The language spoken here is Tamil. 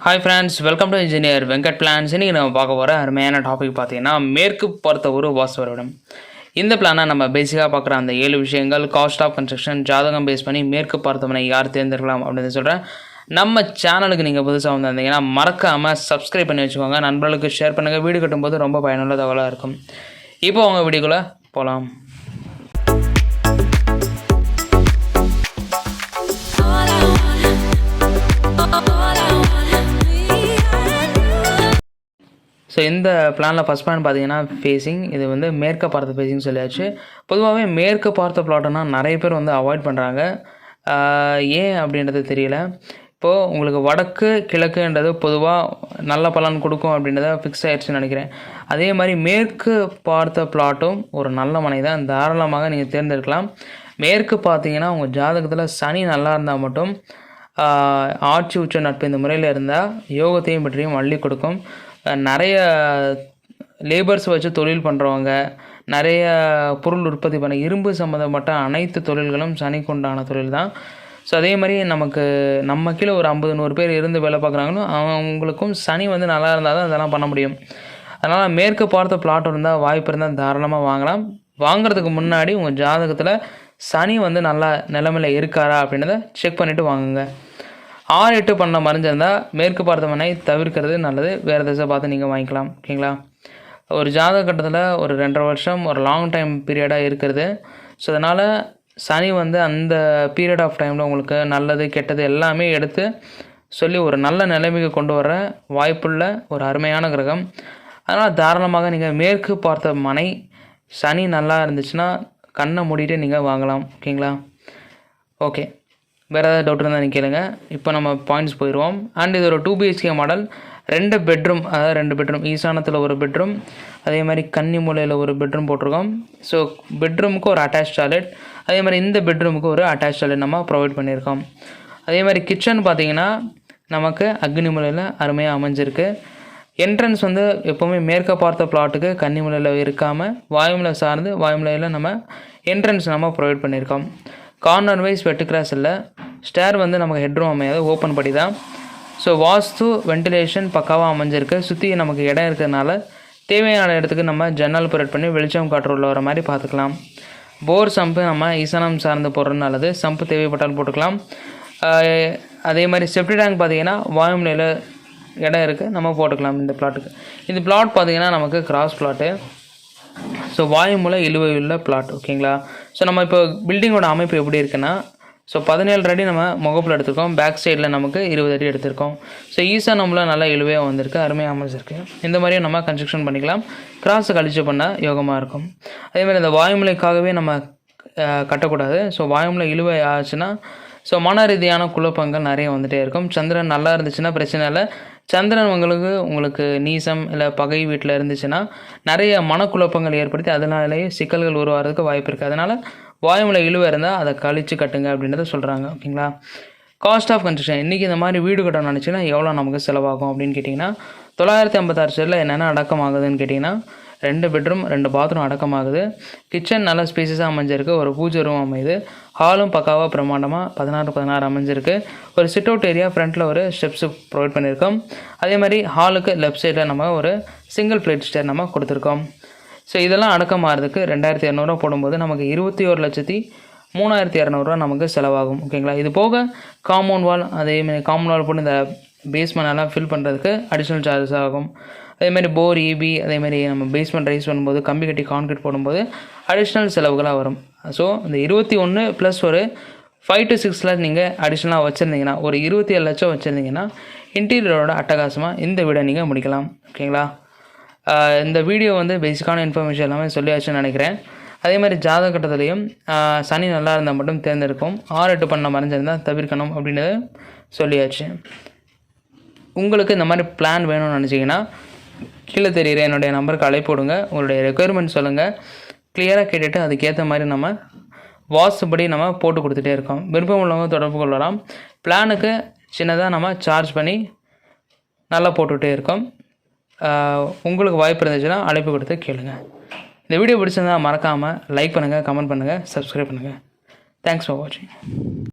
Hi friends welcome to engineer Venkat plans இன்றைக்கி நம்ம பார்க்க போகிற அருமையான டாபிக் பார்த்தீங்கன்னா மேற்கு பொறுத்த ஒரு வாஸ்து இந்த பிளானை நம்ம பேசிக்காக பார்க்குற அந்த ஏழு விஷயங்கள் காஸ்ட் ஆஃப் கன்ஸ்ட்ரக்ஷன் ஜாதகம் பேஸ் பண்ணி மேற்கு பார்த்தவனை யார் தேர்ந்தெடுக்கலாம் அப்படின்னு சொல்கிறேன் நம்ம சேனலுக்கு நீங்கள் புதுசாக வந்திருந்தீங்கன்னா மறக்காமல் சப்ஸ்கிரைப் பண்ணி வச்சுக்கோங்க. நண்பர்களுக்கு ஷேர் பண்ணுங்கள் வீடு கட்டும்போது ரொம்ப பயனுள்ள தகவலாக இருக்கும். இப்போ உங்கள் வீடியோக்குள்ளே போகலாம் ஸோ இந்த பிளானில் ஃபஸ்ட் பிளான் பார்த்தீங்கன்னா ஃபேஸிங் இது வந்து மேற்க பார்த்த ஃபேஸிங் சொல்லியாச்சு. பொதுவாகவே மேற்கு பார்த்த பிளாட்டுனா நிறைய பேர் வந்து அவாய்ட் பண்ணுறாங்க ஏன் அப்படின்றது தெரியல. இப்போது உங்களுக்கு வடக்கு கிழக்குன்றது பொதுவாக நல்ல பலன் கொடுக்கும் அப்படின்றத ஃபிக்ஸ் ஆகிடுச்சுன்னு நினைக்கிறேன். அதே மாதிரி மேற்கு பார்த்த பிளாட்டும் ஒரு நல்ல மனை தான். தாராளமாக நீங்கள் தேர்ந்தெடுக்கலாம். மேற்கு பார்த்தீங்கன்னா உங்கள் ஜாதகத்தில் சனி நல்லா இருந்தால் மட்டும் ஆட்சி உச்ச நட்பு இந்த முறையில் இருந்தால் யோகத்தையும் பற்றியும் அள்ளி கொடுக்கும். நிறைய லேபர்ஸ் வச்சு தொழில் பண்ணுறவங்க நிறைய பொருள் உற்பத்தி பண்ண இரும்பு சம்மந்தப்பட்ட அனைத்து தொழில்களும் சனிக்கு உண்டான தொழில் தான் ஸோ அதே மாதிரி நமக்கு நம்ம கீழே ஒரு ஐம்பது நூறு பேர் இருந்து வேலை பார்க்குறாங்களோ அவங்களுக்கும் சனி வந்து நல்லா இருந்தால் தான் அதெல்லாம் பண்ண முடியும். அதனால் மேற்கு பார்த்த பிளாட் இருந்தால் வாய்ப்பு இருந்தால் தாராளமாக வாங்கலாம். வாங்குறதுக்கு முன்னாடி உங்கள் ஜாதகத்தில் சனி வந்து நல்லா நிலமையில் இருக்காரா அப்படின்றத செக் பண்ணிவிட்டு வாங்குங்க. ஆறு எட்டு பண்ண மறைஞ்சிருந்தால் மேற்கு பார்த்த மனை தவிர்க்கிறது நல்லது. வேறு திசை பார்த்து நீங்கள் வாங்கிக்கலாம். ஓகேங்களா? ஒரு ஜாதக கட்டத்தில் ஒரு ரெண்டரை வருஷம் ஒரு லாங் டைம் பீரியடாக இருக்கிறது. ஸோ அதனால் சனி வந்து அந்த பீரியட் ஆஃப் டைமில் உங்களுக்கு நல்லது கெட்டது எல்லாமே எடுத்து சொல்லி ஒரு நல்ல நிலைமைக்கு கொண்டு வர வாய்ப்புள்ள ஒரு அருமையான கிரகம். அதனால் தாராளமாக நீங்கள் மேற்கு பார்த்த மனை சனி நல்லா இருந்துச்சுன்னா கண்ணை மூடிட்டு நீங்கள் வாங்கலாம். ஓகேங்களா? ஓகே. வேறு ஏதாவது டவுட் இருந்தால் கேளுங்க. இப்போ நம்ம பாயிண்ட்ஸ் போயிடுவோம் அண்ட் இது ஒரு டூ பிஹெச்கே மாடல் ரெண்டு பெட்ரூம் அதாவது ரெண்டு பெட்ரூம் ஈசானத்தில் ஒரு பெட்ரூம் அதே மாதிரி கன்னி மூலையில் ஒரு பெட்ரூம் போட்டிருக்கோம். ஸோ பெட்ரூமுக்கு ஒரு அட்டாச் டாய்லெட் அதே மாதிரி இந்த பெட்ரூமுக்கு ஒரு அட்டாச் டாய்லெட் நம்ம ப்ரொவைட் பண்ணியிருக்கோம். அதே மாதிரி கிச்சன் பார்த்தீங்கன்னா நமக்கு அக்னி மூலையில் அருமையாக அமைஞ்சிருக்கு. என்ட்ரன்ஸ் வந்து எப்போவுமே மேற்க பார்த்த பிளாட்டுக்கு கன்னிமலையில் இருக்காமல் வாயுமலை சார்ந்து வாயுமலையில் நம்ம என்ட்ரன்ஸ் நம்ம ப்ரொவைட் பண்ணியிருக்கோம். கார்னர் வைஸ் வெட்டு கிராஸ் இல்லை. ஸ்டேர் வந்து நமக்கு ஹெட்ரூம் அமையாது. ஓப்பன் படி தான் ஸோ வாஸ்து வென்டிலேஷன் பக்காவாக அமைஞ்சிருக்கு. சுற்றி நமக்கு இடம் இருக்கிறதுனால தேவையான இடத்துக்கு நம்ம ஜன்னல் ப்ரொவைட் பண்ணி வெளிச்சம் காற்று உள்ள வர மாதிரி பார்த்துக்கலாம். போர் சம்பு நம்ம ஈசானம் சார்ந்து போடுறது நல்லது. சம்பு தேவைப்பட்டால் போட்டுக்கலாம். அதே மாதிரி செப்டி டேங்க் பார்த்தீங்கன்னா வாயுமலையில் இடம் இருக்குது நம்ம போட்டுக்கலாம் இந்த பிளாட்டுக்கு இந்த பிளாட் பார்த்தீங்கன்னா நமக்கு கிராஸ் பிளாட்டு ஸோ வாயுமூலம் இழுவையுள்ள பிளாட் ஓகேங்களா ஸோ நம்ம இப்போ பில்டிங்கோட அமைப்பு எப்படி இருக்குன்னா ஸோ பதினேழு அடி நம்ம முகப்பில் எடுத்திருக்கோம். பேக் சைடில் நமக்கு இருபது அடி எடுத்திருக்கோம். ஸோ ஈஸா நம்மள நல்லா இழுவையாக வந்திருக்கு அருமையாக அமைஞ்சிருக்கு. இந்த மாதிரியும் நம்ம கன்ஸ்ட்ரக்ஷன் பண்ணிக்கலாம். கிராஸை கழிச்சு பண்ணால் யோகமாக இருக்கும். அதே மாதிரி இந்த வாயுமலைக்காகவே நம்ம கட்டக்கூடாது. ஸோ வாயுமலை இழுவை ஆச்சுன்னா ஸோ மன ரீதியான குழப்பங்கள் நிறைய வந்துகிட்டே இருக்கும். சந்திரன் நல்லா இருந்துச்சுன்னா பிரச்சனை இல்லை. சந்திரன் உங்களுக்கு உங்களுக்கு நீசம் இல்லை பகை வீட்டில் இருந்துச்சுன்னா நிறைய மனக்குழப்பங்கள் ஏற்படுத்தி அதனாலேயே சிக்கல்கள் உருவாகிறதுக்கு வாய்ப்பு இருக்குது அதனால் வாயுமலை இழுவை இருந்தால் அதை கழிச்சு கட்டுங்க அப்படின்றத சொல்கிறாங்க ஓகேங்களா? காஸ்ட் ஆஃப் கன்ஸ்ட்ரக்ஷன் இன்றைக்கி இந்த மாதிரி வீடு கட்டணும் நினச்சின்னா எவ்வளோ நமக்கு செலவாகும் அப்படின்னு கேட்டிங்கன்னா தொள்ளாயிரத்தி ஐம்பத்தாறு செல்லில் என்னென்ன அடக்கம் ஆகுதுன்னு கேட்டிங்கன்னா ரெண்டு பெட்ரூம் ரெண்டு பாத்ரூம் அடக்கமாகுது. கிச்சன் நல்ல ஸ்பேசஸாக அமைஞ்சிருக்கு. ஒரு பூஜை ரூம் அமையுது. ஹாலும் பக்காவாக பிரம்மாண்டமாக பதினாறு பதினாறு அமைஞ்சிருக்கு. ஒரு சிட் அவுட் ஏரியா ஃப்ரண்ட்டில் ஒரு ஸ்டெப்ஸு ப்ரொவைட் பண்ணியிருக்கோம். அதே மாதிரி ஹாலுக்கு லெஃப்ட் சைடில் நம்ம ஒரு சிங்கிள் பிளேட் ஸ்டேர் நம்ம கொடுத்துருக்கோம். ஸோ இதெல்லாம் அடக்கமாகிறதுக்கு ரெண்டாயிரத்தி இரநூறுவா போடும்போது நமக்கு இருபத்தி ஒரு லட்சத்தி மூணாயிரத்தி இரநூறுவா நமக்கு செலவாகும். ஓகேங்களா இது போக காம்பவுண்ட் வால் அதேமாதிரி காம்பவுண்ட் வால் போட்டு இந்த பேஸ்மெண்ட் எல்லாம் ஃபில் பண்ணுறதுக்கு அடிஷ்னல் சார்ஜஸ் ஆகும். அதேமாதிரி போர் ஈபி அதேமாதிரி நம்ம பேஸ்மெண்ட் ரைஸ் பண்ணும்போது கம்பி கட்டி கான்கிரீட் போடும்போது அடிஷ்னல் செலவுகளாக வரும். ஸோ இந்த இருபத்தி ஒன்று ப்ளஸ் ஒரு ஃபைவ் டு சிக்ஸில் நீங்கள் அடிஷ்னலாக வச்சுருந்தீங்கன்னா ஒரு இருபத்தி ஏழு லட்சம் வச்சுருந்தீங்கன்னா இன்டீரியரோட அட்டகாசமாக இந்த வீடை நீங்கள் முடிக்கலாம். ஓகேங்களா? இந்த வீடியோ வந்து பேசிக்கான இன்ஃபர்மேஷன் எல்லாமே சொல்லியாச்சுன்னு நினைக்கிறேன். அதே மாதிரி ஜாதக கட்டத்துலேயும் சனி நல்லா இருந்தால் மட்டும் தேர்ந்தெடுக்கும் ஆறு எட்டு பண்ண மறைஞ்சிருந்தால் தவிர்க்கணும் அப்படின்றத சொல்லியாச்சு. உங்களுக்கு இந்த மாதிரி பிளான் வேணும்னு நினச்சிங்கன்னா கீழே தெரிகிற என்னுடைய நம்பருக்கு அழைப்பு விடுங்க. உங்களுடைய ரெக்குயர்மெண்ட் சொல்லுங்கள் கிளியராக கேட்டுட்டு அதுக்கேற்ற மாதிரி நம்ம வாஸ்துபடி நம்ம போட்டு கொடுத்துட்டே இருக்கோம். விருப்பம் உள்ளவங்க தொடர்பு கொள்ளலாம். பிளானுக்கு சின்னதாக நம்ம சார்ஜ் பண்ணி நல்லா போட்டுகிட்டே இருக்கோம். உங்களுக்கு வாய்ப்பு இருந்துச்சுன்னா அழைப்பு கொடுத்து கேளுங்க. இந்த வீடியோ பிடிச்சிருந்தால் மறக்காமல் லைக் பண்ணுங்கள் கமெண்ட் பண்ணுங்கள் சப்ஸ்கிரைப் பண்ணுங்கள் தேங்க்ஸ் ஃபார் வாட்சிங்